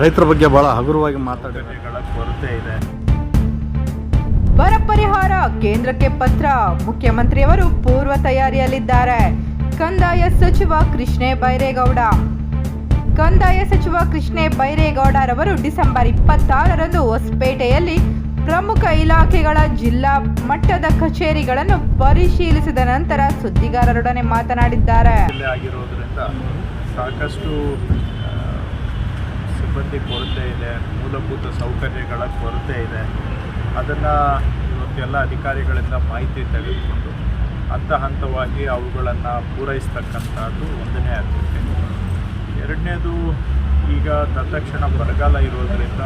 ರೈತರ ಬಗ್ಗೆ ಬಹಳ ಹಗುರವಾಗಿ ಮಾತಾಡಿದೆ ಕೊರತೆ ಇದೆ. ಬರ ಪರಿಹಾರ ಕೇಂದ್ರಕ್ಕೆ ಪತ್ರ. ಮುಖ್ಯಮಂತ್ರಿಯವರು ಪೂರ್ವ ತಯಾರಿಯಲ್ಲಿದ್ದಾರೆ. ಕಂದಾಯ ಸಚಿವ ಕೃಷ್ಣೇ ಬೈರೇಗೌಡ. ಕಂದಾಯ ಸಚಿವ ಕೃಷ್ಣೇ ಬೈರೇಗೌಡರವರು ಡಿಸೆಂಬರ್ ಇಪ್ಪತ್ತಾರರಂದು ಹೊಸಪೇಟೆಯಲ್ಲಿ ಪ್ರಮುಖ ಇಲಾಖೆಗಳ ಜಿಲ್ಲಾ ಮಟ್ಟದ ಕಚೇರಿಗಳನ್ನು ಪರಿಶೀಲಿಸಿದ ನಂತರ ಸುದ್ದಿಗಾರರೊಡನೆ ಮಾತನಾಡಿದ್ದಾರೆ. ಸಾಕಷ್ಟು ಸಿಬ್ಬಂದಿ ಕೊರತೆ ಇದೆ, ಮೂಲಭೂತ ಸೌಕರ್ಯಗಳ ಕೊರತೆ ಇದೆ. ಅದನ್ನು ಇವತ್ತೆಲ್ಲ ಅಧಿಕಾರಿಗಳಿಂದ ಮಾಹಿತಿ ತೆಗೆದುಕೊಂಡು ಹಂತ ಹಂತವಾಗಿ ಅವುಗಳನ್ನು ಪೂರೈಸ್ತಕ್ಕಂಥದ್ದು ಒಂದನೇ ಆದ್ಯತೆ. ಎರಡನೇದು ಈಗ ತತ್ಕ್ಷಣ ಬರಗಾಲ ಇರೋದರಿಂದ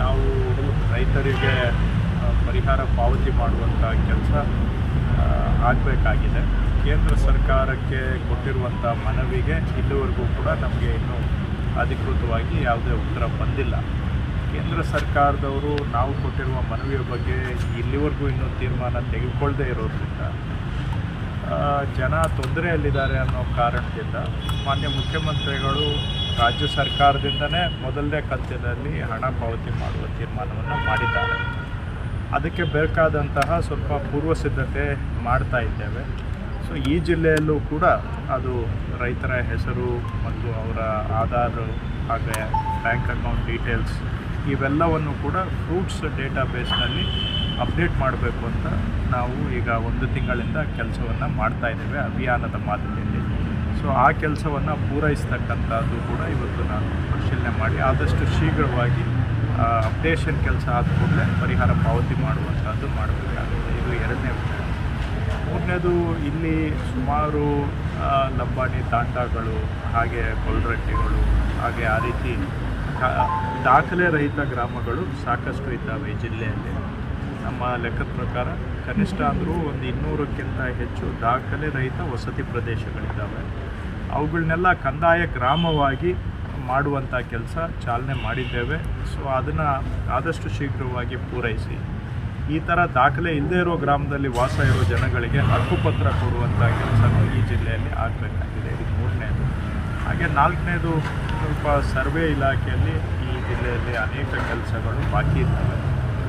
ನಾವು ರೈತರಿಗೆ ಪರಿಹಾರ ಪಾವತಿ ಮಾಡುವಂಥ ಕೆಲಸ ಆಗಬೇಕಾಗಿದೆ. ಕೇಂದ್ರ ಸರ್ಕಾರಕ್ಕೆ ಕೊಟ್ಟಿರುವಂಥ ಮನವಿಗೆ ಇಲ್ಲಿವರೆಗೂ ಕೂಡ ನಮಗೆ ಇನ್ನೂ ಅಧಿಕೃತವಾಗಿ ಯಾವುದೇ ಉತ್ತರ ಬಂದಿಲ್ಲ. ಕೇಂದ್ರ ಸರ್ಕಾರದವರು ನಾವು ಕೊಟ್ಟಿರುವ ಮನವಿಯ ಬಗ್ಗೆ ಇಲ್ಲಿವರೆಗೂ ಇನ್ನೂ ತೀರ್ಮಾನ ತೆಗೆದುಕೊಳ್ಳದೇ ಇರೋದ್ರಿಂದ ಜನ ತೊಂದರೆಯಲ್ಲಿದ್ದಾರೆ ಅನ್ನೋ ಕಾರಣದಿಂದ ಮಾನ್ಯ ಮುಖ್ಯಮಂತ್ರಿಗಳು ರಾಜ್ಯ ಸರ್ಕಾರದಿಂದನೇ ಮೊದಲನೇ ಕಂತಿನಲ್ಲಿ ಹಣ ಪಾವತಿ ಮಾಡುವ ತೀರ್ಮಾನವನ್ನು ಮಾಡಿದ್ದಾರೆ. ಅದಕ್ಕೆ ಬೇಕಾದಂತಹ ಸ್ವಲ್ಪ ಪೂರ್ವ ಸಿದ್ಧತೆ ಮಾಡ್ತಾ ಇದ್ದೇವೆ. ಸೊ ಈ ಜಿಲ್ಲೆಯಲ್ಲೂ ಕೂಡ ಅದು ರೈತರ ಹೆಸರು ಮತ್ತು ಅವರ ಆಧಾರ್ ಹಾಗೆ ಬ್ಯಾಂಕ್ ಅಕೌಂಟ್ ಡೀಟೇಲ್ಸ್ ಇವೆಲ್ಲವನ್ನು ಕೂಡ ಫ್ರೂಟ್ಸ್ ಡೇಟಾಬೇಸ್ನಲ್ಲಿ ಅಪ್ಡೇಟ್ ಮಾಡಬೇಕು ಅಂತ ನಾವು ಈಗ ಒಂದು ತಿಂಗಳಿಂದ ಕೆಲಸವನ್ನು ಮಾಡ್ತಾ ಇದ್ದೇವೆ ಅಭಿಯಾನದ ಮಾದರಿಯಲ್ಲಿ ಸೊ ಆ ಕೆಲಸವನ್ನು ಪೂರೈಸ್ತಕ್ಕಂಥದ್ದು ಕೂಡ ಇವತ್ತು ನಾನು ಪರಿಶೀಲನೆ ಮಾಡಿ ಆದಷ್ಟು ಶೀಘ್ರವಾಗಿ ಅಪ್ಡೇಷನ್ ಕೆಲಸ ಆದ ಕೂಡಲೇ ಪರಿಹಾರ ಪಾವತಿ ಮಾಡುವಂಥದ್ದು ಮಾಡಬೇಕಾಗುತ್ತೆ. ಇದು ಎರಡನೇ ವಿಷಯ ಮೂರನೇದು ಇಲ್ಲಿ ಸುಮಾರು ಲಂಬಾಣಿ ತಾಂಡಗಳು, ಹಾಗೆ ಕೊಲ್ರಟ್ಟಿಗಳು, ಹಾಗೆ ಆ ರೀತಿ ದಾಖಲೆ ರಹಿತ ಗ್ರಾಮಗಳು ಸಾಕಷ್ಟು ಇದ್ದಾವೆ ಈ ಜಿಲ್ಲೆಯಲ್ಲಿ. ನಮ್ಮ ಲೆಕ್ಕದ ಪ್ರಕಾರ ಕನಿಷ್ಠ ಅಂದರೂ ಒಂದು ಇನ್ನೂರಕ್ಕಿಂತ ಹೆಚ್ಚು ದಾಖಲೆ ರಹಿತ ವಸತಿ ಪ್ರದೇಶಗಳಿದ್ದಾವೆ. ಅವುಗಳನ್ನೆಲ್ಲ ಕಂದಾಯ ಗ್ರಾಮವಾಗಿ ಮಾಡುವಂಥ ಕೆಲಸ ಚಾಲನೆ ಮಾಡಿದ್ದೇವೆ. ಸೊ ಅದನ್ನು ಆದಷ್ಟು ಶೀಘ್ರವಾಗಿ ಪೂರೈಸಿ. ಈ ಥರ ದಾಖಲೆ ಇಲ್ಲದೆ ಇರೋ ಗ್ರಾಮದಲ್ಲಿ ವಾಸ ಇರೋ ಜನಗಳಿಗೆ ಹಕ್ಕುಪತ್ರ ಕೊಡುವಂಥ ಕೆಲಸ ಈ ಜಿಲ್ಲೆಯಲ್ಲಿ ಆಗಬೇಕಾಗಿದೆ. ಇದು ಮೂರನೇದು. ಹಾಗೆ ನಾಲ್ಕನೇದು, ಸ್ವಲ್ಪ ಸರ್ವೆ ಇಲಾಖೆಯಲ್ಲಿ ಈ ಜಿಲ್ಲೆಯಲ್ಲಿ ಅನೇಕ ಕೆಲಸಗಳು ಬಾಕಿ ಇದ್ದಾವೆ.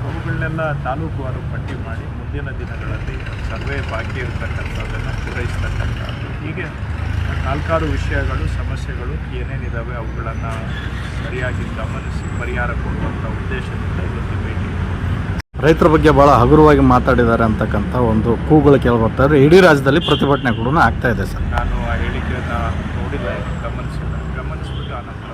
ಅವುಗಳನ್ನೆಲ್ಲ ತಾಲೂಕುವಾರು ಪಟ್ಟಿ ಮಾಡಿ ಮುಂದಿನ ದಿನಗಳಲ್ಲಿ ಸರ್ವೆ ಬಾಕಿ ಇರತಕ್ಕಂಥದ್ದನ್ನು ಪೂರೈಸ್ತಕ್ಕಂಥದ್ದು. ಹೀಗೆ ನಾಲ್ಕಾರು ವಿಷಯಗಳು, ಸಮಸ್ಯೆಗಳು ಏನೇನಿದ್ದಾವೆ ಅವುಗಳನ್ನು ಸರಿಯಾಗಿ ಗಮನಿಸಿ ಪರಿಹಾರ ಕೊಡುವಂಥ ಉದ್ದೇಶದಿಂದ ರೈತರ ಬಗ್ಗೆ ಭಾಳ ಹಗುರವಾಗಿ ಮಾತಾಡಿದ್ದಾರೆ ಅಂತಕ್ಕಂಥ ಒಂದು ಕೂಗಳು ಕೇಳ್ಬರ್ತಾ ಇದ್ರೆ ಇಡೀ ರಾಜ್ಯದಲ್ಲಿ ಪ್ರತಿಭಟನೆ ಕೂಡ ಆಗ್ತಾ ಇದೆ ಸರ್. ನಾನು ಆ ಹೇಳಿಕೆಯನ್ನು ನೋಡಿಲ್ಲ, ಗಮನಿಸಿಲ್ಲ. ಗಮನಿಸಿಬಿಟ್ಟು ಆನಂತರ